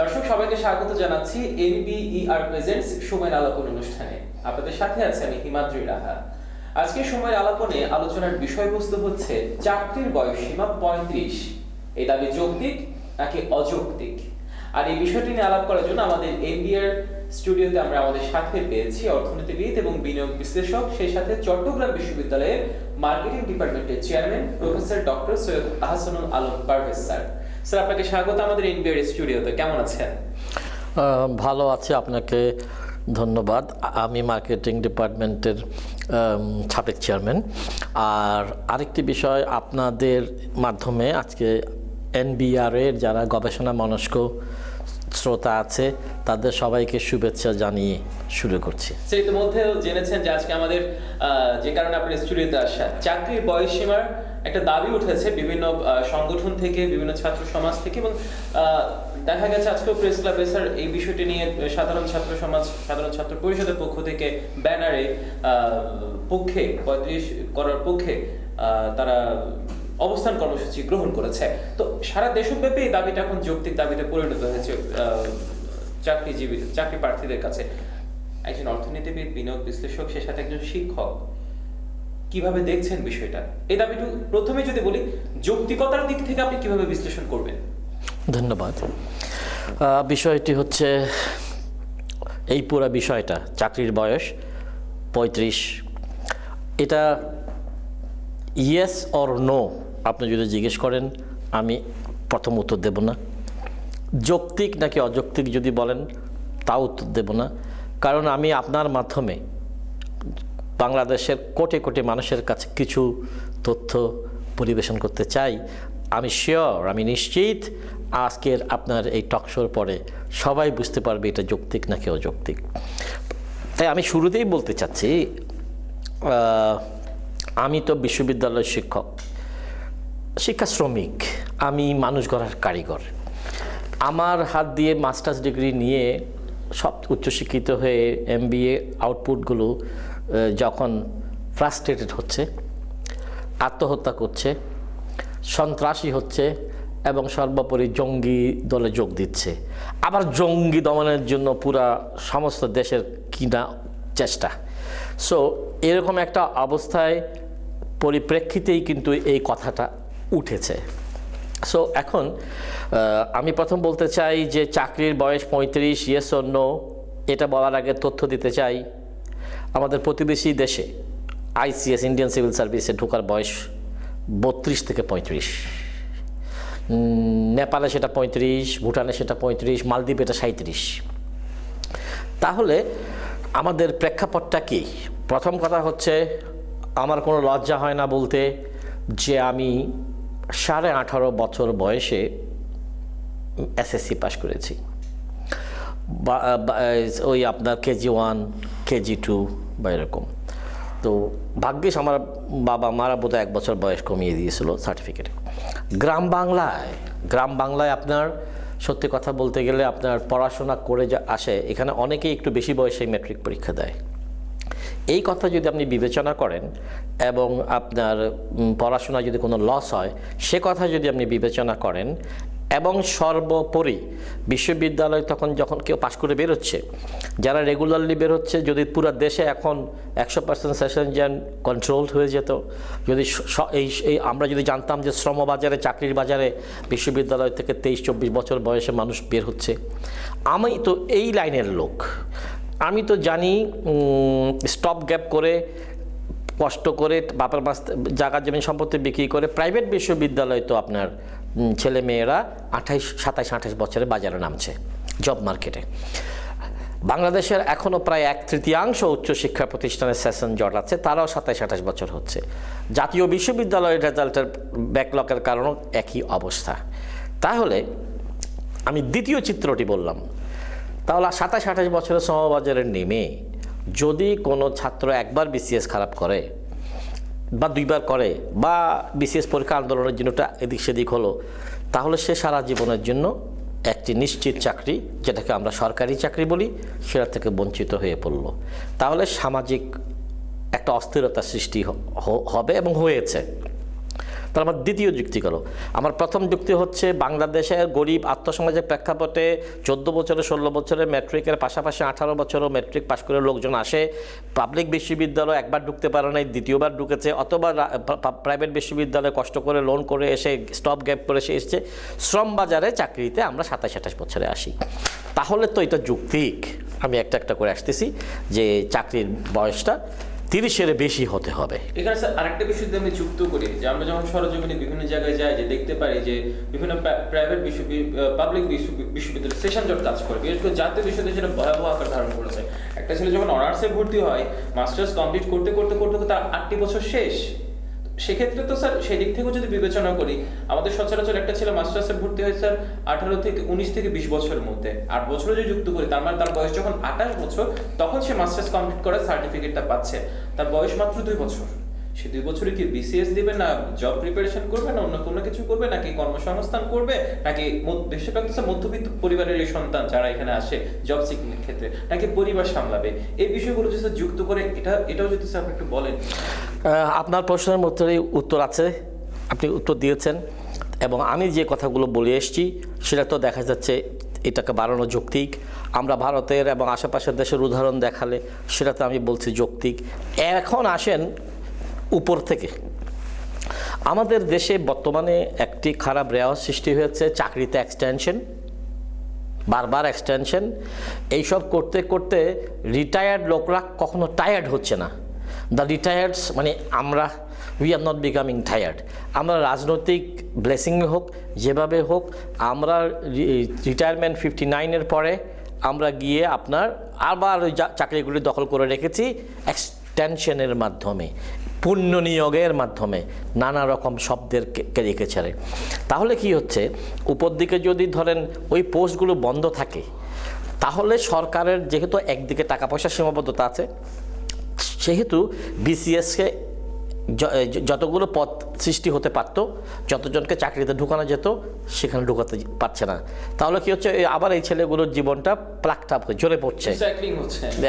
দর্শক, সবাইকে স্বাগত জানাচ্ছি এনবিইআর প্রেজেন্টস সময়ের আলাপন অনুষ্ঠানে। আপনাদের সাথে আছে আমি হিমাদ্রি রাহা। আজকে সময়ের আলাপনে আলোচনার বিষয়বস্তু হচ্ছে, চাকরির বয়স সীমা পঁয়ত্রিশ। এই দাবি যৌক্তিক নাকি অযৌক্তিক? আর এই বিষয়টি নিয়ে আলাপ করার জন্য আমাদের এনবিআর স্টুডিওতে আমরা আমাদের সাথে পেয়েছি অর্থনীতিবিদ এবং বিনিয়োগ বিশ্লেষক, সেই সাথে চট্টগ্রাম বিশ্ববিদ্যালয়ের মার্কেটিং ডিপার্টমেন্টের chairman professor doctor Syed Ahsanul Alam Parvez sir. Sir আপনাকে স্বাগত আমাদের এনবিআর স্টুডিওতে। কেমন আছেন? ভালো আছে আপনাকে ধন্যবাদ। আমি মার্কেটিং ডিপার্টমেন্টের সাবেক চেয়ারম্যান। আর আরেকটি বিষয় আপনাদের মাধ্যমে আজকে এনবিআরের যারা গবেষণা মনস্ক শ্রোতা আছে তাদের সবাইকে শুভেচ্ছা জানিয়ে শুরু করছি। ইতিমধ্যে জেনেছেন যে আজকে আমাদের যে কারণে আপনি স্টুডিওতে আসা চাকরির বয়সসীমার একটা দাবি উঠেছে বিভিন্ন সংগঠন থেকে, বিভিন্ন ছাত্র সমাজ থেকে এবং দেখা গেছে আজকেও প্রেস ক্লাবে স্যার এই বিষয়টি নিয়ে সাধারণ ছাত্র সমাজ, সাধারণ ছাত্র পরিষদের পক্ষ থেকে ব্যানারে পক্ষে, পঁয়ত্রিশ করার পক্ষে তারা অবস্থান কর্মসূচি গ্রহণ করেছে। তো সারা দেশব্যাপী এই দাবিটা এখন যৌক্তিক দাবিতে পরিণত হয়েছে চাকরিজীবী, চাকরি প্রার্থীদের কাছে। একজন অর্থনীতিবিদ, বিনিয়োগ বিশ্লেষক, সে সাথে একজন শিক্ষক। কীভাবে দেখছেন বিষয়টা? এই দাবিটু প্রথমে যদি বলি, যৌক্তিকতার দিক থেকে আপনি কীভাবে বিশ্লেষণ করবেন? ধন্যবাদ। বিষয়টি হচ্ছে, এই পুরো বিষয়টা, চাকরির বয়স পঁয়ত্রিশ। এটা ইয়েস অর নো আপনি যদি জিজ্ঞেস করেন, আমি প্রথম উত্তর দেব না। যৌক্তিক নাকি অযৌক্তিক যদি বলেন, তাও উত্তর দেব না। কারণ আমি আপনার মাধ্যমে বাংলাদেশের কোটি কোটি মানুষের কাছে কিছু তথ্য পরিবেশন করতে চাই। আমি শিওর আমি নিশ্চিত আজকের আপনার এই টকশোর পরে সবাই বুঝতে পারবে এটা যৌক্তিক নাকি অযৌক্তিক। তাই আমি শুরুতেই বলতে চাচ্ছি আমি তো বিশ্ববিদ্যালয়ের শিক্ষক, শিক্ষা শ্রমিক, আমি মানুষ গড়ার কারিগর। আমার হাত দিয়ে মাস্টার্স ডিগ্রি নিয়ে সব উচ্চশিক্ষিত হয়ে এম আউটপুটগুলো যখন ফ্রাস্ট্রেটেড হচ্ছে, আত্মহত্যা করছে, সন্ত্রাসী হচ্ছে এবং সর্বোপরি জঙ্গি দলে যোগ দিচ্ছে। আবার জঙ্গি দমনের জন্য পুরা সমস্ত দেশের কিনা চেষ্টা। সো এরকম একটা অবস্থায় পরিপ্রেক্ষিতেই কিন্তু এই কথাটা উঠেছে। সো এখন আমি প্রথম বলতে চাই যে চাকরির বয়স পঁয়ত্রিশ ইয়েস অন্য এটা বলার আগে তথ্য দিতে চাই। আমাদের প্রতিবেশী দেশে আইসিএস, ইন্ডিয়ান সিভিল সার্ভিসে ঢোকার বয়স বত্রিশ থেকে পঁয়ত্রিশ। নেপালে সেটা পঁয়ত্রিশ, ভুটানে সেটা পঁয়ত্রিশ, মালদ্বীপে এটা সাঁত্রিশ তাহলে আমাদের প্রেক্ষাপটটা কি? প্রথম কথা হচ্ছে, আমার কোনো লজ্জা হয় না বলতে যে আমি সাড়ে আঠারো বছর বয়সে এসএসসি পাশ করেছি। বা ওই আপনার কেজি ওয়ান, কেজি টু বা এরকম। তো ভাগ্যিস আমার বাবা মারা বোধহয় এক বছর বয়স কমিয়ে দিয়েছিল সার্টিফিকেটে গ্রাম বাংলায় গ্রাম বাংলায় আপনার সত্যি কথা বলতে গেলে আপনার পড়াশোনা করে যা আসে এখানে অনেকেই একটু বেশি বয়সে মেট্রিক পরীক্ষা দেয়। এই কথা যদি আপনি বিবেচনা করেন এবং আপনার উম, পড়াশোনায় যদি কোনো লস হয় সে কথা যদি আপনি বিবেচনা করেন এবং সর্বোপরি বিশ্ববিদ্যালয় তখন যখন কেউ পাশ করে বেরোচ্ছে, যারা রেগুলারলি বেরোচ্ছে, যদি পুরো দেশে এখন একশো পার্সেন্ট সেশন যেন কন্ট্রোলড হয়ে যেত, যদি এই এই আমরা যদি জানতাম যে শ্রমবাজারে, চাকরির বাজারে বিশ্ববিদ্যালয় থেকে তেইশ চব্বিশ বছর বয়সে মানুষ বের হচ্ছে, আমি তো এই লাইনের লোক। আমি তো জানি স্টপ গ্যাপ করে, কষ্ট করে, বাপের মাস জায়গা জমি সম্পত্তি বিক্রি করে প্রাইভেট বিশ্ববিদ্যালয় তো আপনার ছেলে মেয়েরা আঠাইশ, সাতাইশ, আঠাইশ বছরে বাজারে নামছে জব মার্কেটে বাংলাদেশের এখনও প্রায় এক তৃতীয়াংশ উচ্চশিক্ষা প্রতিষ্ঠানের সেশন জট আছে তারাও সাতাইশ আঠাশ বছর হচ্ছে। জাতীয় বিশ্ববিদ্যালয়ের রেজাল্টের ব্যাকলকের কারণও একই অবস্থা। তাহলে আমি দ্বিতীয় চিত্রটি বললাম। তাহলে সাতাশ আঠাশ বছরের সমবাজারে নেমে যদি কোনো ছাত্র একবার বিসিএস খারাপ করে বা দুইবার করে, বা বিশেষ পরীক্ষা আন্দোলনের জন্য এদিক সেদিক হলো, তাহলে সে সারা জীবনের জন্য একটি নিশ্চিত চাকরি, যেটাকে আমরা সরকারি চাকরি বলি, সেটা থেকে বঞ্চিত হয়ে পড়ল। তাহলে সামাজিক একটা অস্থিরতা সৃষ্টি হবে এবং হয়েছে। তাহলে আমার দ্বিতীয় যুক্তি গেল। আমার প্রথম যুক্তি হচ্ছে বাংলাদেশের গরিব আত্মসমাজের প্রেক্ষাপটে চোদ্দ বছরে, ষোলো বছরে ম্যাট্রিকের পাশাপাশি আঠারো বছরও ম্যাট্রিক পাশ করে লোকজন আসে। পাবলিক বিশ্ববিদ্যালয় একবার ঢুকতে পারে নাই, দ্বিতীয়বার ঢুকেছে, অথবা প্রাইভেট বিশ্ববিদ্যালয়ে কষ্ট করে লোন করে এসে স্টপ গ্যাপ করে সে এসছে। শ্রম বাজারে চাকরিতে আমরা সাতাশ, আঠাশ বছরে আসি। তাহলে তো এটা যুক্তিক। আমি একটা একটা করে আসতেছি যে চাকরির বয়সটা। তিরিশের বেশি হতে হবে। এখানে স্যার আরেকটা বিষয় আমি যুক্ত করি, যে আমরা যখন সরজমিনে বিভিন্ন জায়গায় যাই, যে দেখতে পারি যে বিভিন্ন প্রাইভেট পাবলিক বিশ্ববিদ্যালয় সেশন জট কাজ করে। বিশেষ করে জাতীয় বিশ্ববিদ্যালয় সেটা ভয়াবহ আকার ধারণ করেছে। একটা ছেলে যখন অনার্সে ভর্তি হয় মাস্টার্স কমপ্লিট করতে করতে করতে তার আটটি বছর শেষ। সেক্ষেত্রে তো স্যার সেদিক থেকেও যদি বিবেচনা করি, আমাদের সচরাচর একটা ছেলে মাস্টার্সে ভর্তি হয় স্যার আঠারো থেকে উনিশ থেকে বিশ বছরের মধ্যে। আট বছরও যদি যুক্ত করি, তার মানে তার বয়স যখন আঠাশ বছর, তখন সে মাস্টার্স কমপ্লিট করে সার্টিফিকেটটা পাচ্ছে। তার বয়স মাত্র দুই বছর। সে দুই বছরে কি বিসিএস দিবে না জব প্রিপারেশন করবে না, অন্য কোনো কিছু করবে, নাকি কর্মসংস্থান করবে, নাকি বেশিরভাগ তো মধ্যবিত্ত পরিবারের এই সন্তান যারা এখানে আসে জব সিকিং এর ক্ষেত্রে, নাকি পরিবার সামলাবে? এই বিষয়গুলো যদি যুক্ত করে, এটা, এটাও যদি স্যার একটু বলেন। আপনার প্রশ্নের মধ্যেই উত্তর আছে, আপনি উত্তর দিয়েছেন, এবং আমি যে কথাগুলো বলে এসেছি, সেটা তো দেখা যাচ্ছে এটাকে বাড়ানো যৌক্তিক। আমরা ভারতের এবং আশেপাশের দেশের উদাহরণ দেখালে সেটাতে আমি বলছি যৌক্তিক। এখন আসেন উপর থেকে। আমাদের দেশে বর্তমানে একটি খারাপ রেওয়াজ সৃষ্টি হয়েছে চাকরিতে এক্সটেনশন বারবার এক্সটেনশন এইসব করতে করতে রিটায়ার্ড লোকরা কখনো টায়ার্ড হচ্ছে না। দ্য রিটায়ার্ডস মানে আমরা we are not becoming tired আমরা রাজনৈতিক ব্লেসিং হোক, যেভাবে হোক, আমরা রিটায়ারমেন্ট ফিফটি নাইনের পরে আমরা গিয়ে আপনার আবার ওই চাকরিগুলি দখল করে রেখেছি এক্সটেনশনের মাধ্যমে। পুণ্য নিয়োগের মাধ্যমে নানা রকম শব্দের কে- ছেড়ে তাহলে কি হচ্ছে? উপর দিকে যদি ধরেন ওই পোস্টগুলো বন্ধ থাকে, তাহলে সরকারের যেহেতু একদিকে টাকা পয়সার সীমাবদ্ধতা আছে, সেহেতু বিসিএসকে যতগুলো পদ সৃষ্টি হতে পারতো যতজনকে চাকরিতে ঢুকানো যেত সেখানে ঢুকাতে পারছে না। তাহলে কি হচ্ছে এই আবার এই ছেলেগুলোর জীবনটা প্লাকটাপ হয়ে ঝরে পড়ছে। রিসাইক্লিং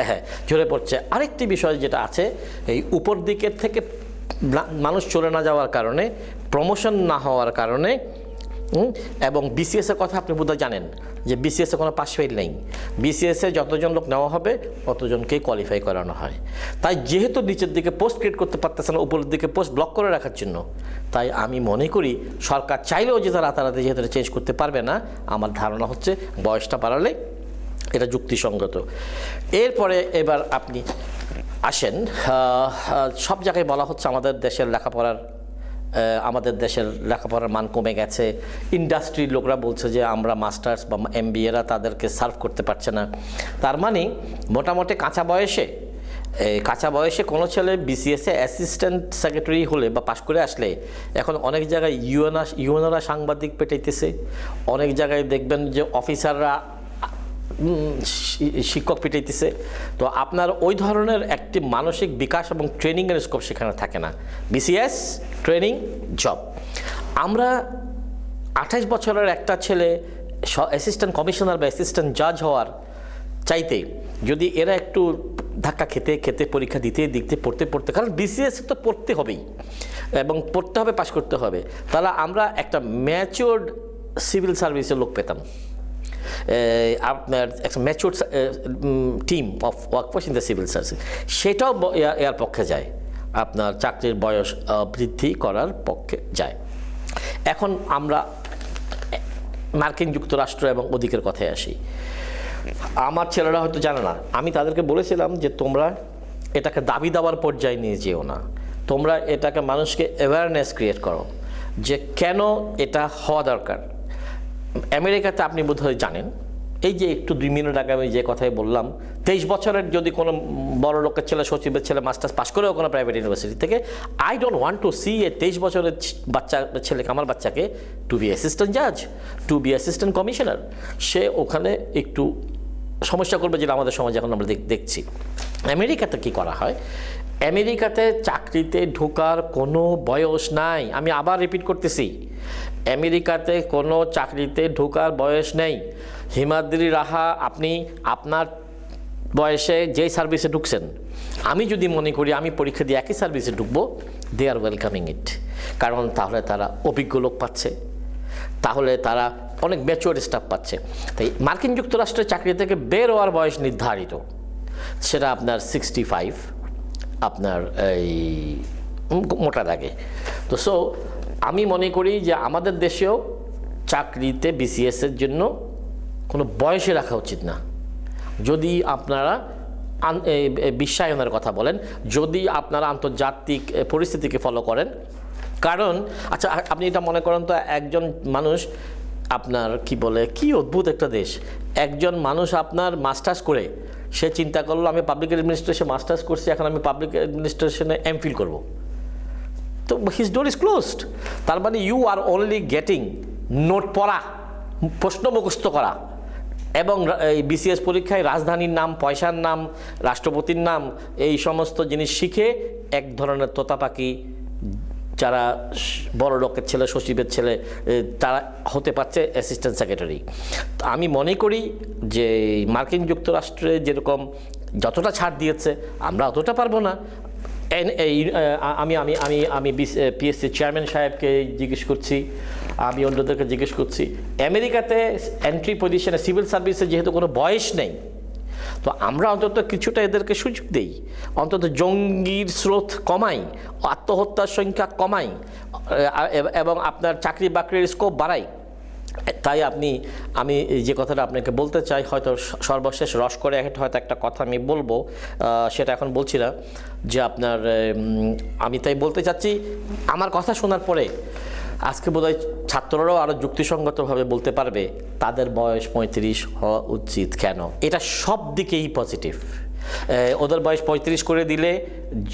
হ্যাঁ ঝরে পড়ছে। আরেকটি বিষয় যেটা আছে এই উপর দিকের থেকে মানুষ চলে না যাওয়ার কারণে প্রমোশন না হওয়ার কারণে এবং বিসিএসের কথা আপনি বোধহয় জানেন। যে বিসিএস কোনো পাস ফেল নেই। বিসিএসে যতজন লোক নেওয়া হবে, ততজনকেই কোয়ালিফাই করানো হয়। তাই যেহেতু নিচের দিকে পোস্ট ক্রিয়েট করতে পারতেছে না, উপরের দিকে পোস্ট ব্লক করে রাখার জন্য, তাই আমি মনে করি সরকার চাইলেও যে তারা রাতারাতি যেহেতু চেঞ্জ করতে পারবে না, আমার ধারণা হচ্ছে বয়সটা বাড়ালে এটা যুক্তিসঙ্গত। এরপরে এবার আপনি আসেন সব জায়গায় বলা হচ্ছে আমাদের দেশের লেখাপড়ার আমাদের দেশের লেখাপড়ার মান কমে গেছে। ইন্ডাস্ট্রির লোকরা বলছে যে আমরা মাস্টার্স বা এম এরা তাদেরকে সার্ভ করতে পারছে না। তার মানে মোটামুটি কাঁচা বয়সে কাঁচা বয়সে কোনো ছেলে বিসিএসে অ্যাসিস্ট্যান্ট সেক্রেটারি হলে বা পাশ করে আসলে এখন অনেক জায়গায় ইউএনআ ইউএনরা সাংবাদিক পেটাইতেছে। অনেক জায়গায় দেখবেন যে অফিসাররা শিক্ষক পিটাইতেছে। তো আপনার ওই ধরনের একটি মানসিক বিকাশ এবং ট্রেনিংয়ের স্কোপ সেখানে থাকে না। বিসিএস ট্রেনিং জব আমরা আঠাশ বছরের একটা ছেলে অ্যাসিস্ট্যান্ট কমিশনার বা অ্যাসিস্ট্যান্ট জাজ হওয়ার চাইতে যদি এরা একটু ধাক্কা খেতে খেতে, পরীক্ষা দিতে দিতে, পড়তে পড়তে, কারণ বিসিএস তো পড়তে হবেই এবং পড়তে হবে পাশ করতে হবে। তাহলে আমরা একটা ম্যাচিওর্ড সিভিল সার্ভিসের লোক পেতাম। একটা mature team of workforce in the civil service সেটাও এর- পক্ষে যায়। আপনার চাকরির বয়স বৃদ্ধি করার পক্ষে যায়। এখন আমরা মার্কিন যুক্তরাষ্ট্র এবং ওদিকের কথায় আসি। আমার ছেলেরা হয়তো জানে না। আমি তাদেরকে বলেছিলাম যে, তোমরা এটাকে দাবি দেওয়ার পর্যায়ে নিয়ে যেও না। তোমরা এটাকে মানুষকে অ্যাওয়ারনেস ক্রিয়েট করো যে কেন এটা হওয়া দরকার। আমেরিকাতে আপনি বোধহয় জানেন, এই যে একটু দুই মিনিট আগে আমি যে কথাই বললাম, তেইশ বছরের যদি কোনো বড় লোকের ছেলে, সচিবের ছেলে মাস্টার্স পাশ করেও কোনো প্রাইভেট ইউনিভার্সিটি থেকে I don't want to see a তেইশ বছরের বাচ্চা, ছেলেকে, আমার বাচ্চাকে টু বি অ্যাসিস্ট্যান্ট জাজ টু বি অ্যাসিস্ট্যান্ট কমিশনার সে ওখানে একটু সমস্যা করবে যেটা আমাদের সমাজে এখন আমরা দেখ- দেখছি। আমেরিকাতে কি করা হয় আমেরিকাতে চাকরিতে ঢোকার কোনো বয়স নাই। আমি আবার রিপিট করতেছি। আমেরিকাতে কোনো চাকরিতে ঢোকার বয়স নেই। হিমাদ্রি রাহা, আপনি আপনার বয়সে যেই সার্ভিসে ঢুকছেন, আমি যদি মনে করি আমি পরীক্ষা দিয়ে একই সার্ভিসে ঢুকবো দে আর ওয়েলকামিং ইট কারণ তাহলে তারা অভিজ্ঞ লোক পাচ্ছে। তাহলে তারা অনেক ম্যাচুয়ার স্টাফ পাচ্ছে। তাই মার্কিন যুক্তরাষ্ট্রের চাকরি থেকে বের হওয়ার বয়স নির্ধারিত। সেটা আপনার সিক্সটি ফাইভ আপনার এই মোটা দাগে। তো সো আমি মনে করি যে আমাদের দেশেও চাকরিতে বিসিএসের জন্য কোনো বয়সে রাখা উচিত না। যদি আপনারা বিশ্বায়নের কথা বলেন, যদি আপনারা আন্তর্জাতিক পরিস্থিতিকে ফলো করেন। কারণ আচ্ছা আপনি এটা মনে করেন তো, একজন মানুষ আপনার কি বলে, কি অদ্ভুত একটা দেশ। একজন মানুষ আপনার মাস্টার্স করে সে চিন্তা করল, আমি পাবলিক অ্যাডমিনিস্ট্রেশন মাস্টার্স করছি, এখন আমি পাবলিক অ্যাডমিনিস্ট্রেশনে এমফিল করব। তো হিজ ডোর ইজ ক্লোজড তার মানে you are only getting note পড়া, প্রশ্ন মুখস্থ করা। এবং এই বিসিএস পরীক্ষায় রাজধানীর নাম, পয়সার নাম, রাষ্ট্রপতির নাম, এই সমস্ত জিনিস শিখে এক ধরনের তোতা পাখি যারা বড় লোকের ছেলে সচিবের ছেলে তারা হতে পারছে অ্যাসিস্ট্যান্ট সেক্রেটারি আমি মনে করি যে মার্কিন যুক্তরাষ্ট্রে যেরকম যতটা ছাড় দিয়েছে, আমরা অতটা পারব না। আমি আমি আমি আমি পিএসসি চেয়ারম্যান সাহেবকে জিজ্ঞেস করছি, আমি অন্যদেরকে জিজ্ঞেস করছি, আমেরিকাতে এন্ট্রি পজিশনে সিভিল সার্ভিসে যেহেতু কোনো বয়স নেই তো আমরা অন্তত কিছুটা এদেরকে সুযোগ দেই। অন্তত জঙ্গির স্রোত কমাই, আত্মহত্যার সংখ্যা কমাই এবং আপনার চাকরি বাকরির স্কোপ বাড়াই। তাই আপনি, আমি যে কথাটা আপনাকে বলতে চাই, হয়তো সর্বশেষ রস করে হয়তো একটা কথা আমি বলব সেটা এখন বলছি না, যে আপনার আমি তাই বলতে চাচ্ছি, আমার কথা শোনার পরে আজকে বোধহয় ছাত্ররাও আরও যুক্তিসঙ্গতভাবে বলতে পারবে, তাদের বয়স পঁয়ত্রিশ হওয়া উচিত কেন? এটা সব দিকেই পজিটিভ ওদের বয়স পঁয়ত্রিশ করে দিলে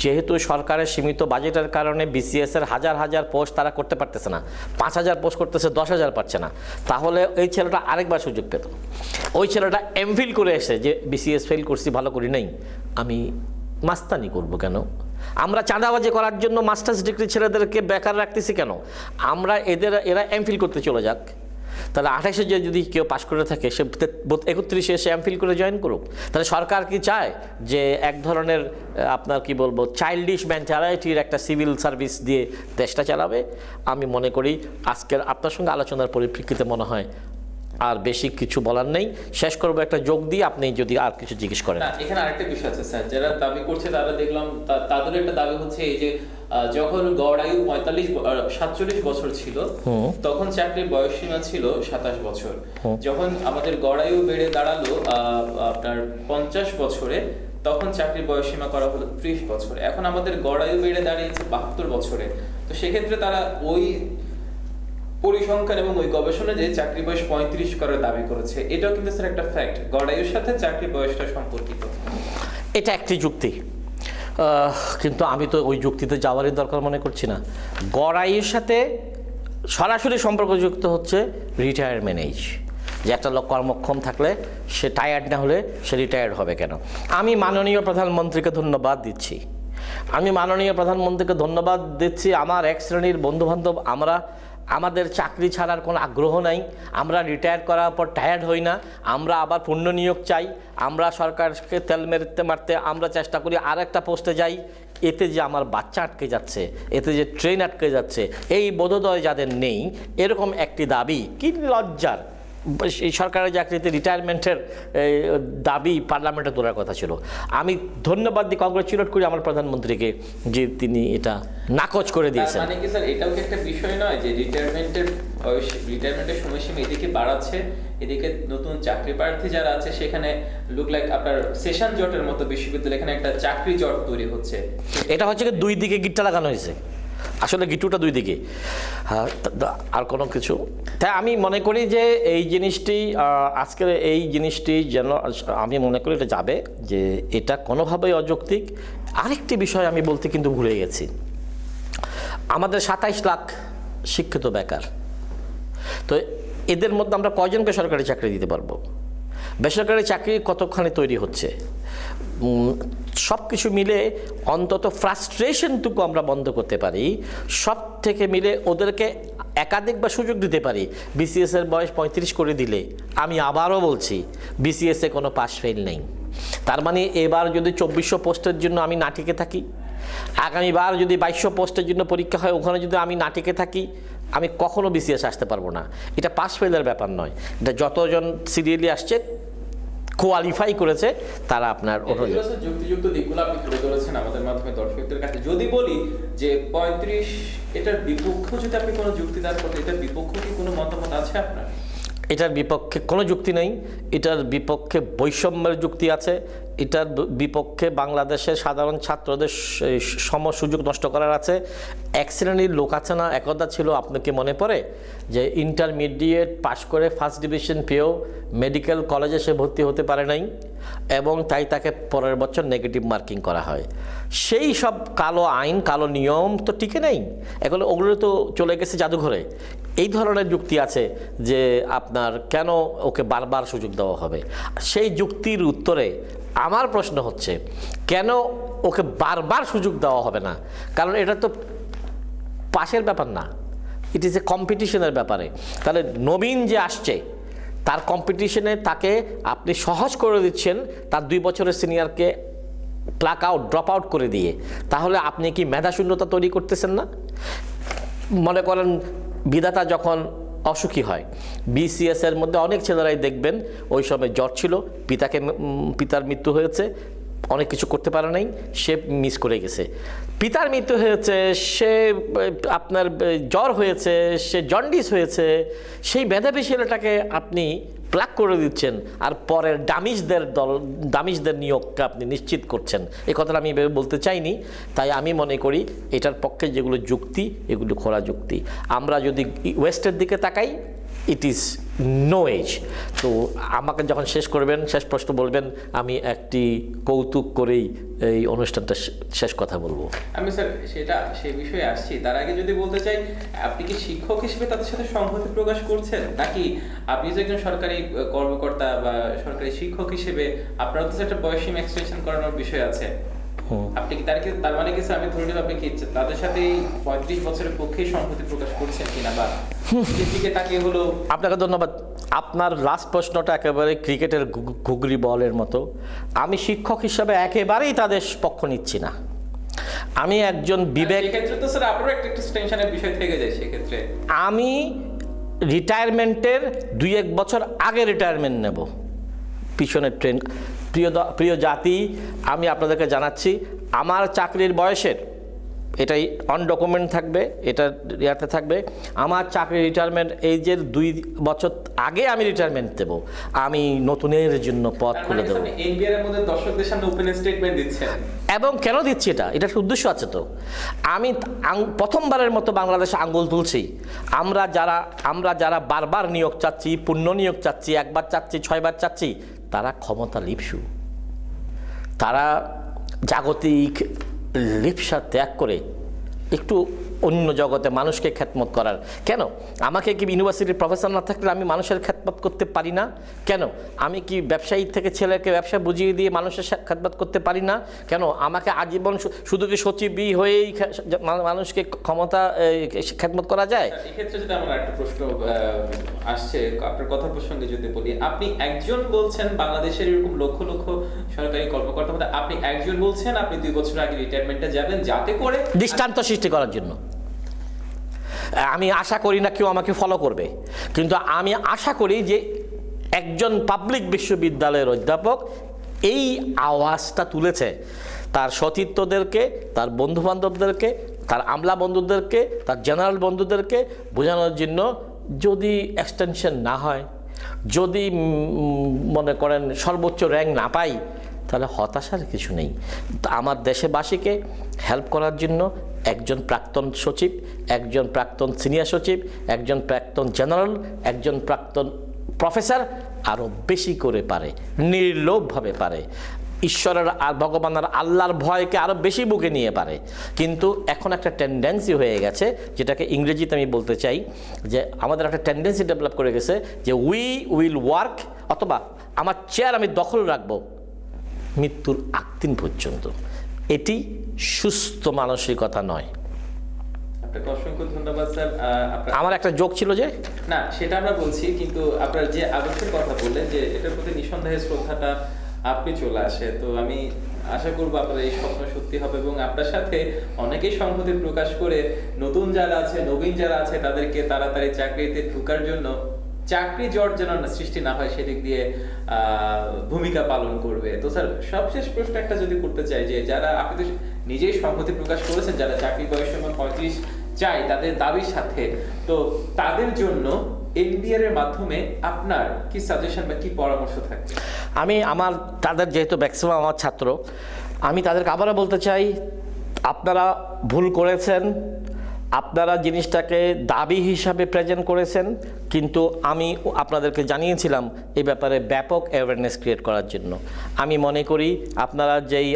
যেহেতু সরকারের সীমিত বাজেটের কারণে বিসিএস এর হাজার হাজার পোস্ট তারা করতে পারতেছে না, পাঁচ হাজার পোস্ট করতেছে, দশ হাজার পাচ্ছে না। তাহলে ওই ছেলেটা আরেকবার সুযোগ পেত ওই ছেলেটা এমফিল করে এসে যে বিসিএস ফেল করছি, ভালো করি নাই, আমি মাস্তানি করব কেন? আমরা চাঁদাবাজি করার জন্য মাস্টার্স ডিগ্রি ছেলেদেরকে বেকার রাখতেছি কেন? আমরা এদের, এরা এমফিল করতে চলে যাক। তাহলে আঠাশে যে যদি কেউ পাশ করে থাকে, সে একত্রিশে এসে এমফিল করে জয়েন করুক। তাহলে সরকার কি চায় যে এক ধরনের আপনার কি বলব চাইল্ডিশ মেন্টালিটির একটা সিভিল সার্ভিস দিয়ে দেশটা চালাবে? আমি মনে করি আজকের আপনার সঙ্গে আলোচনার পরিপ্রেক্ষিতে মনে হয় আর বেশি কিছু বলার নেই। শেষ করব একটা যোগ দিয়ে আপনি যদি আর কিছু জিজ্ঞেস করেন। এখানে আরেকটা বিষয় আছে স্যার। যারা দাবি করছে তারা দেখলাম তাদের একটা দাবি হচ্ছে এই যে যখন গড় আয়ু পঁয়তাল্লিশ সাতচল্লিশ বছর ছিল তখন চাকরির বয়স সীমা ছিল সাতাশ বছর। যখন আমাদের গড় আয়ু বেড়ে দাঁড়াল আহ, আপনার পঞ্চাশ বছরে তখন চাকরির বয়স সীমা করা হলো ত্রিশ বছর। এখন আমাদের গড় আয়ু বেড়ে দাঁড়িয়েছে বাহাত্তর বছরে। তো সেক্ষেত্রে তারা ওই পরিসংখ্যান এবং ওই গবেষণা যে চাকরি বয়স পঁয়ত্রিশ করার দাবি করেছে, এটাও কিন্তু স্যার একটা ফ্যাক্ট গড়াইয়ের সাথে চাকরি বয়সটা সম্পর্কিত। এটা একটি যুক্তি। কিন্তু আমি তো ওই যুক্তিতে যাওয়ারই দরকার মনে করছি না। গড়াইয়ের সাথে সরাসরি সম্পর্কযুক্ত হচ্ছে রিটায়ারমেন্ট এজ যে একটা লোক কর্মক্ষম থাকলে সে টায়ার্ড না হলে সে রিটায়ার্ড হবে কেন? আমি মাননীয় প্রধানমন্ত্রীকে ধন্যবাদ দিচ্ছি। আমি মাননীয় প্রধানমন্ত্রীকে ধন্যবাদ দিচ্ছি। আমার এক শ্রেণির বন্ধুবান্ধব, আমরা আমাদের চাকরি ছাড়ার কোনো আগ্রহ নাই। আমরা রিটায়ার করার পর টায়ার্ড হই না। আমরা আবার পূর্ণ নিয়োগ চাই। আমরা সরকারকে তেল মেরতে মারতে আমরা চেষ্টা করি আর একটা পোস্টে যাই। এতে যে আমার বাচ্চা আটকে যাচ্ছে, এতে যে ট্রেন আটকে যাচ্ছে, এই বোধোদয় যাদের নেই, এরকম একটি দাবি। কি লজ্জার! এই সরকারি চাকরিতে রিটায়ারমেন্টের দাবি পার্লামেন্টে তোলার কথা ছিল। আমি ধন্যবাদ দিই কংগ্রেচুলেট করি আমার প্রধানমন্ত্রীকে যে তিনি এটা নাকচ করে দিয়েছেন। মানে কি স্যার এটাও কি একটা বিষয় নয় যে রিটায়ারমেন্টের রিটায়ারমেন্টের সময়সীমা এদিকে বাড়াচ্ছে এদিকে নতুন চাকরি প্রার্থী যারা আছে সেখানে লুক লাইক আপনার সেশন জটের মতো বিশ্ববিদ্যালয় এখানে একটা চাকরি জট তৈরি হচ্ছে। এটা হচ্ছে দুই দিকে গিটটা লাগানো হয়েছে। আসলে গিটুটা দুই দিকে। হ্যাঁ, আর কোনো কিছু? তাই আমি মনে করি যে এই জিনিসটি আজকের এই জিনিসটি যেন আমি মনে করি এটা যাবে যে এটা কোনোভাবেই অযৌক্তিক। আরেকটি বিষয় আমি বলতে কিন্তু ভুলে গেছি। আমাদের সাতাইশ লাখ শিক্ষিত বেকার। তো এদের মধ্যে আমরা কয়জনকে সরকারি চাকরি দিতে পারব? বেসরকারি চাকরি কতখানি তৈরি হচ্ছে? সব কিছু মিলে অন্তত ফ্রাস্ট্রেশনটুকু আমরা বন্ধ করতে পারি সব থেকে মিলে ওদেরকে একাধিক বা সুযোগ দিতে পারি। বিসিএস এর বয়স পঁয়ত্রিশ করে দিলে, আমি আবারও বলছি বিসিএস কোনো পাস ফেল নেই। তার মানে এবার যদি চব্বিশশো পোস্টের জন্য আমি না টিকে থাকি, আগামীবার যদি বাইশশো পোস্টের জন্য পরীক্ষা হয়, ওখানে যদি আমি নাটিকে থাকি, আমি কখনো বিসিএস আসতে পারব না। এটা পাস ফেলের ব্যাপার নয়। এটা যতজন সিরিয়ালি আসছে কোয়ালিফাই করেছে তারা আপনার যুক্তিযুক্ত দিকগুলো আপনি তুলে ধরেছেন আমাদের মাধ্যমে দর্শকদের কাছে। যদি বলি যে পঁয়ত্রিশ এটার বিপক্ষ যদি আপনি কোনো যুক্তি দাঁড় করেন এটার বিপক্ষ কি কোনো মতামত আছে আপনার? এটার বিপক্ষে কোনো যুক্তি নেই। এটার বিপক্ষে বৈষম্যের যুক্তি আছে। এটার বিপক্ষে বাংলাদেশের সাধারণ ছাত্রদের সম সুযোগ নষ্ট করার আছে। এক শ্রেণির লোক আছে না, একদা ছিল আপনাকে মনে পড়ে? যে ইন্টারমিডিয়েট পাশ করে ফার্স্ট ডিভিশন পেয়েও মেডিকেল কলেজে সে ভর্তি হতে পারে নাই? এবং তাই তাকে পরের বছর নেগেটিভ মার্কিং করা হয়। সেই সব কালো আইন, কালো নিয়ম তো টিকে নেই। এগুলো ওগুলো তো চলে গেছে জাদুঘরে। এই ধরনের যুক্তি আছে যে আপনার কেন ওকে বারবার সুযোগ দেওয়া হবে? সেই যুক্তির উত্তরে আমার প্রশ্ন হচ্ছে, কেন ওকে বারবার সুযোগ দেওয়া হবে না? কারণ এটা তো পাশের ব্যাপার না। ইট ইজ এ কম্পিটিশনের ব্যাপারে। তাহলে নবীন যে আসছে তার কম্পিটিশনে তাকে আপনি সহজ করে দিচ্ছেন তার দুই বছরের সিনিয়রকে প্লাক আউট ড্রপ আউট করে দিয়ে। তাহলে আপনি কি মেধাশূন্যতা তৈরি করতেছেন না? মনে করেন বিধাতা যখন অসুখী হয় বিসিএস এর মধ্যে অনেক ছেলেরাই দেখবেন ওই সময় জ্বর ছিল, পিতাকে পিতার মৃত্যু হয়েছে, অনেক কিছু করতে পারে নাই, সে মিস করে গেছে। পিতার মৃত্যু হয়েছে, সে, আপনার জ্বর হয়েছে, সে জন্ডিস হয়েছে, সেই মেধাবী ছেলেটাকে আপনি প্লাক করে দিচ্ছেন আর পরের ডামিজদের দল ডামিজদের নিয়োগকে আপনি নিশ্চিত করছেন। এই কথাটা আমি বলতে চাইনি, তাই আমি মনে করি এটার পক্ষে যেগুলো যুক্তি, এগুলো খোলা যুক্তি। আমরা যদি ওয়েস্টের দিকে তাকাই ইট ইজ নো এজ তো আমাকে যখন শেষ করবেন, শেষ প্রশ্ন বলবেন, আমি একটি কৌতুক করেই এই অনুষ্ঠানটা শেষ কথা বলব। আমি স্যার, সেটা, সে বিষয়ে আসছি। তার আগে যদি বলতে চাই, আপনি কি শিক্ষক হিসেবে তাদের সাথে সংহতি প্রকাশ করছেন? নাকি আপনি যে একজন সরকারি কর্মকর্তা বা সরকারি শিক্ষক হিসেবে আপনার তো একটা বয়সীম এক্সটেনশন করানোর বিষয় আছে। আপনি কি তার কি তার মানে আমি ধরে নিলাম আপনি কি তাদের সাথে পঁয়ত্রিশ বছরের সংহতি প্রকাশ করছেন কিনা বা দিকে তাকিয়ে হলো আপনাকে ধন্যবাদ। আপনার লাস্ট প্রশ্নটা একেবারে ক্রিকেটের ঘুগরি বলের মতো। আমি শিক্ষক হিসাবে একেবারেই তাদের পক্ষ নিচ্ছি না। আমি একজন বিবেক সেক্ষেত্রে তো স্যার আপনারও একটা একটা টেনশনের বিষয় থেকে যায় সেক্ষেত্রে। আমি রিটায়ারমেন্টের দুই এক বছর আগে রিটায়ারমেন্ট নেব। পিছনের ট্রেন। প্রিয় প্রিয় জাতি আমি আপনাদেরকে জানাচ্ছি আমার চাকরির বয়সের এটাই অন ডকুমেন্ট থাকবে এটা ইয়াতে থাকবে আমার চাকরি রিটায়ারমেন্ট এই যে দুই বছর আগে আমি রিটায়ারমেন্ট দেব। আমি নতুনের জন্য পথ খুলে মানে দেবো। এর মধ্যে দর্শকদের সামনে ওপেন স্টেটমেন্ট দিচ্ছেন। এবং কেন দিচ্ছি এটা? এটার উদ্দেশ্য আছে তো। আমি প্রথমবারের মতো বাংলাদেশে আঙ্গুল তুলছি। আমরা যারা আমরা যারা বারবার নিয়োগ চাচ্ছি পূর্ণ নিয়োগ চাচ্ছি একবার চাচ্ছি ছয়বার চাচ্ছি তারা ক্ষমতা লিপসু। তারা জাগতিক লিপসা ত্যাগ করে একটু অন্য জগতে মানুষকে খ্যাতমত করার। কেন? আমাকে কি ইউনিভার্সিটির প্রফেসর না থাকলে আমি মানুষের খ্যাতমত করতে পারি না? কেন? আমি কি ব্যবসায়ী থেকে ছেলেকে ব্যবসা বুঝিয়ে দিয়ে মানুষের খ্যাতমত করতে পারি না? কেন? আমাকে আজীবন শুধু কি সচিবই হয়েই মানুষকে ক্ষমতা খ্যাতমত করা যায়? এক্ষেত্রে যদি আমার একটা প্রশ্ন আসছে আপনার কথা প্রসঙ্গে যদি বলি আপনি একজন বলছেন বাংলাদেশের এরকম লক্ষ লক্ষ সরকারি কর্মকর্তা আপনি একজন বলছেন আপনি দুই বছর আগে রিটায়ারমেন্টে যাবেন যাতে করে দৃষ্টান্ত সৃষ্টি করার জন্য। আমি আশা করি না কেউ আমাকে ফলো করবে। কিন্তু আমি আশা করি যে একজন পাবলিক বিশ্ববিদ্যালয়ের অধ্যাপক এই আওয়াজটা তুলেছে। তার সতীর্থদেরকে, তার বন্ধু বান্ধবদেরকে তার আমলা বন্ধুদেরকে, তার জেনারেল বন্ধুদেরকে বোঝানোর জন্য যদি এক্সটেনশন না হয়, যদি মনে করেন সর্বোচ্চ র্যাঙ্ক না পাই, তাহলে হতাশার কিছু নেই। আমার দেশবাসীকে হেল্প করার জন্য একজন প্রাক্তন সচিব, একজন প্রাক্তন সিনিয়র সচিব, একজন প্রাক্তন জেনারেল, একজন প্রাক্তন প্রফেসর আরও বেশি করে পারে, নির্লোভভাবে পারে। ঈশ্বরের আর ভগবানের আল্লাহর ভয়কে আরও বেশি বুকে নিয়ে পারে। কিন্তু এখন একটা টেন্ডেন্সি হয়ে গেছে, যেটাকে ইংরেজিতে আমি বলতে চাই যে, আমাদের একটা টেন্ডেন্সি ডেভেলপ করে গেছে যে উই উইল ওয়ার্ক অথবা আমার চেয়ার আমি দখল রাখব মৃত্যুর দিন পর্যন্ত। এটি সুস্থ মানসিকতা নয়। অসংখ্য ধন্যবাদ স্যার। আমার একটা যোগ ছিল যে না সেটা আমরা বলছি কিন্তু আপনার যে আদর্শের কথা বললেন যে এটার প্রতি নিঃসন্দেহে শ্রদ্ধাটা আপনি চলে আসে। তো আমি আশা করব আপনার এই স্বপ্ন সত্যি হবে এবং আপনার সাথে অনেকেই সংহতি প্রকাশ করে নতুন যারা আছে নবীন যারা আছে তাদেরকে তাড়াতাড়ি চাকরিতে ঢোকার জন্য চাকরি জট যেন সৃষ্টি না হয় সেদিক দিয়ে ভূমিকা পালন করবে। তো স্যার, সবশেষ প্রশ্ন একটা যদি করতে চাই যে যারা, আপনি তো নিজেই সংহতি প্রকাশ করেছেন, যারা চাকরি বয়স সময় পঁয়ত্রিশ চাই, তাদের দাবির সাথে। তো তাদের জন্য এনবিআর এর মাধ্যমে আপনার কি সাজেশন বা কি পরামর্শ থাকবে? আমি আমার, তাদের যেহেতু ম্যাক্সিমাম আমার ছাত্র, আমি তাদেরকে আবারও বলতে চাই, আপনারা ভুল করেছেন আপনারা জিনিসটাকে দাবি হিসাবে প্রেজেন্ট করেছেন, কিন্তু আমি আপনাদেরকে জানিয়েছিলাম এই ব্যাপারে ব্যাপক অ্যাওয়ারনেস ক্রিয়েট করার জন্য। আমি মনে করি আপনারা যেই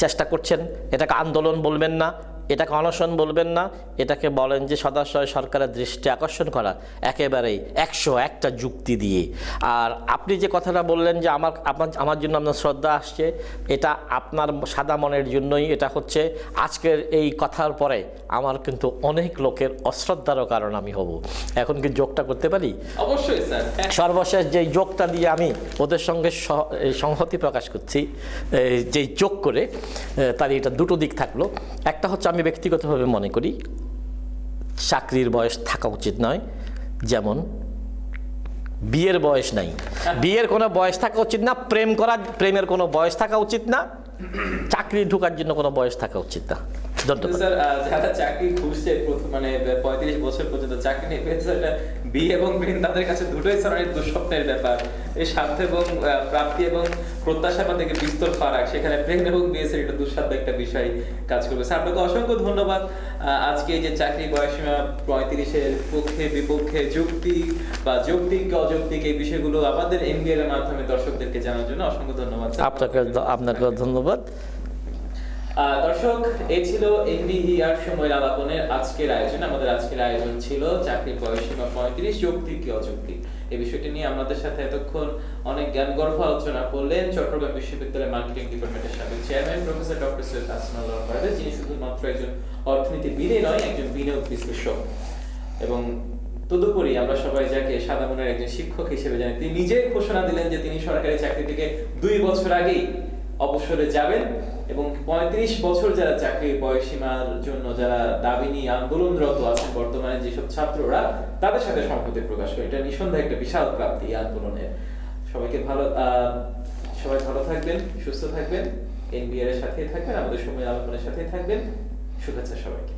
চেষ্টা করছেন, এটাকে আন্দোলন বলবেন না এটাকে অনশন বলবেন না এটাকে বলেন যে সদাশয় সরকারের দৃষ্টি আকর্ষণ করা একেবারেই একশো একটা যুক্তি দিয়ে। আর আপনি যে কথাটা বললেন যে আমার আপনার আমার জন্য আপনার শ্রদ্ধা আসছে এটা আপনার সাদা মনের জন্যই এটা হচ্ছে আজকের এই কথার পরে আমার কিন্তু অনেক লোকের অশ্রদ্ধারও কারণ আমি হব। এখন কি যোগটা করতে পারি? অবশ্যই স্যার। হ্যাঁ। সর্বশেষ যে যোগটা দিয়ে আমি ওদের সঙ্গে সংহতি প্রকাশ করছি যে যোগ করে তার এটা দুটো দিক থাকল। একটা হচ্ছে আমি ব্যক্তিগতভাবে মনে করি চাকরির বয়স থাকা উচিত নয়। যেমন বিয়ের বয়স নাই। বিয়ের কোনো বয়স থাকা উচিত না, প্রেম করার প্রেমের কোনো বয়স থাকা উচিত না। চাকরি ঢুকার জন্য কোনো বয়স থাকা উচিত না। যারা চাকরি খুঁজছে মানে পঁয়ত্রিশ বছর পর্যন্ত চাকরি নেই পেয়েছে বিয়ে এবং তাদের কাছে দুটোই স্যার অনেক দুঃস্বপ্নের ব্যাপার। এই স্বার্থ এবং প্রাপ্তি এবং থেকে বিস্তর ফারাক। সেখানে প্রেম এবং এটা দুঃসাধ্য একটা বিষয় কাজ করবে। স্যার আপনাকে অসংখ্য ধন্যবাদ। আজকে এই যে চাকরি বয়সীমা পঁয়ত্রিশের পক্ষে বিপক্ষে যুক্তি বা যৌক্তিক অযৌক্তিক এই বিষয়গুলো আমাদের এমবিএর এর মাধ্যমে দর্শকদেরকে জানার জন্য অসংখ্য ধন্যবাদ আপনাকে আপনাকে ধন্যবাদ। দর্শক এই ছিল এনবিইআর সময় আলাপনের আজকের আয়োজন। আমাদের আজকের আয়োজন ছিল চাকরির বয়সীমা পঁয়ত্রিশ, যৌক্তিক কি অযৌক্তিক? এই বিষয়টি নিয়ে আমাদের সাথে এতক্ষণ অনেক জ্ঞান গর্ভ আলোচনা করলেন চট্টগ্রাম বিশ্ববিদ্যালয়ের মার্কেটিং ডিপার্টমেন্টের সাবেক chairman professor doctor Syed Hasanul Rahman যিনি শুধুমাত্র একজন অর্থনীতিবিদই নয়, একজন বিনিয়োগ বিশ্লেষক। এবং তদুপরি আমরা সবাই যাকে সাদা মনের একজন শিক্ষক হিসেবে জানি, তিনি নিজেই ঘোষণা দিলেন যে তিনি সরকারি চাকরি থেকে দুই বছর আগেই অবসরে যাবেন। এবং পঁয়ত্রিশ বছর যারা চাকরি বয়সীমার জন্য যারা দাবি নিয়ে আন্দোলনরত আছেন বর্তমানে যেসব ছাত্ররা, তাদের সাথে সম্পত্তি প্রকাশ করে। এটা নিঃসন্দেহে একটা বিশাল প্রাপ্তি এই আন্দোলনের সবাইকে ভালো সবাই ভালো থাকবেন, সুস্থ থাকবেন, এনবিআর এর সাথে থাকবেন, আমাদের সময় আলোচনার সাথে থাকবেন। শুভেচ্ছা সবাইকে।